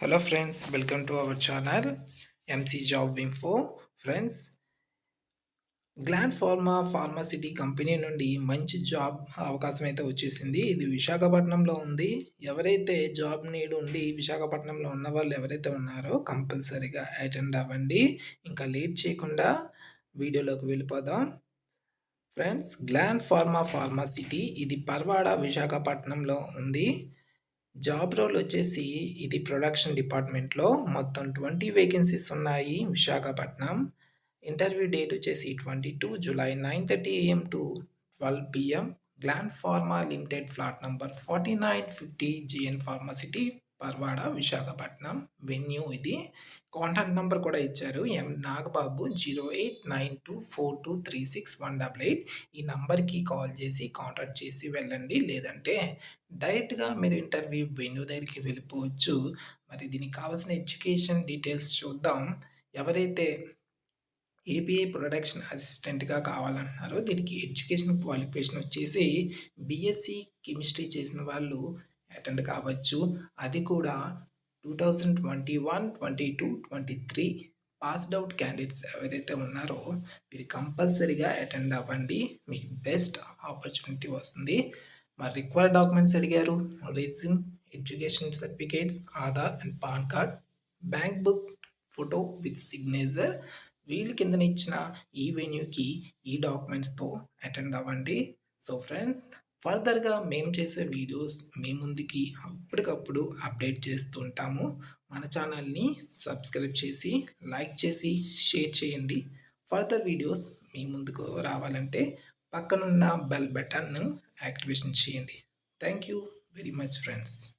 Hello friends welcome to our channel MC job info friends Gland Pharma pharmacity company నుండి మంచి job అవకాశం అయితే వచ్చేసింది. ఇది విశాఖపట్నంలో ఉంది. ఎవరైతే జాబ్ నీడ్ ఉండి విశాఖపట్నంలో ఉన్న వాళ్ళు ఎవరైతే ఉన్నారో కంపల్సరీగా అటెండ్ అవ్వండి. ఇంకా లేట్ చేయకుండా వీడియోలోకి వెళ్ళిపోదాం. ఫ్రెండ్స్ గ్లాండ్ ఫార్మా ఫార్మాసిటీ ఇది పర్వాడ విశాఖపట్నంలో ఉంది. జాబ్ రోల్ వచ్చేసి ఇది ప్రొడక్షన్ డిపార్ట్మెంట్లో మొత్తం ట్వంటీ వేకెన్సీస్ ఉన్నాయి విశాఖపట్నం. ఇంటర్వ్యూ డేట్ వచ్చేసి twenty two July nine thirty AM to twelve PM. Gland Pharma limited flat number forty nine fifty GN pharma city Parawada Visakhapatnam venue ఇది. కాంటాక్ట్ నెంబర్ కూడా ఇచ్చారు. M Nagababu zero eight nine two four two three six one double eight. ఈ నంబర్కి call చేసి contact చేసి వెళ్ళండి. లేదంటే డైరెక్ట్గా మీరు ఇంటర్వ్యూ వెన్యూ దగ్గరికి వెళ్ళిపోవచ్చు. మరి దీనికి కావాల్సిన ఎడ్యుకేషన్ డీటెయిల్స్ చూద్దాం. ఎవరైతే ఏపీఐ ప్రొడక్షన్ అసిస్టెంట్గా కావాలంటున్నారో దీనికి ఎడ్యుకేషన్ క్వాలిఫికేషన్ వచ్చేసి బీఎస్సీ కెమిస్ట్రీ చేసిన వాళ్ళు అటెండ్ కావచ్చు. అది కూడా two thousand twenty one twenty two twenty three passed out candidates ఎవరైతే ఉన్నారో మీరు కంపల్సరీగా అటెండ్ అవ్వండి. మీకు బెస్ట్ ఆపర్చునిటీ వస్తుంది. మరి రిక్వైర్డ్ డాక్యుమెంట్స్ అడిగారు. Resume education certificates Aadhaar and PAN card bank book photo with signature వీళ్ళ కింద ఇచ్చిన ఈ వెన్యూకి ఈ డాక్యుమెంట్స్తో అటెండ్ అవ్వండి. సో ఫ్రెండ్స్ ఫర్దర్గా మేము చేసే వీడియోస్ మీ ముందుకి అప్పటికప్పుడు అప్డేట్ చేస్తూ ఉంటాము. మన ఛానల్ని సబ్స్క్రైబ్ చేసి లైక్ చేసి షేర్ చేయండి. ఫర్దర్ వీడియోస్ మీ ముందుకు రావాలంటే పక్కనున్న బెల్ బటన్ను యాక్టివేషన్ చేయండి. Thank you very much friends.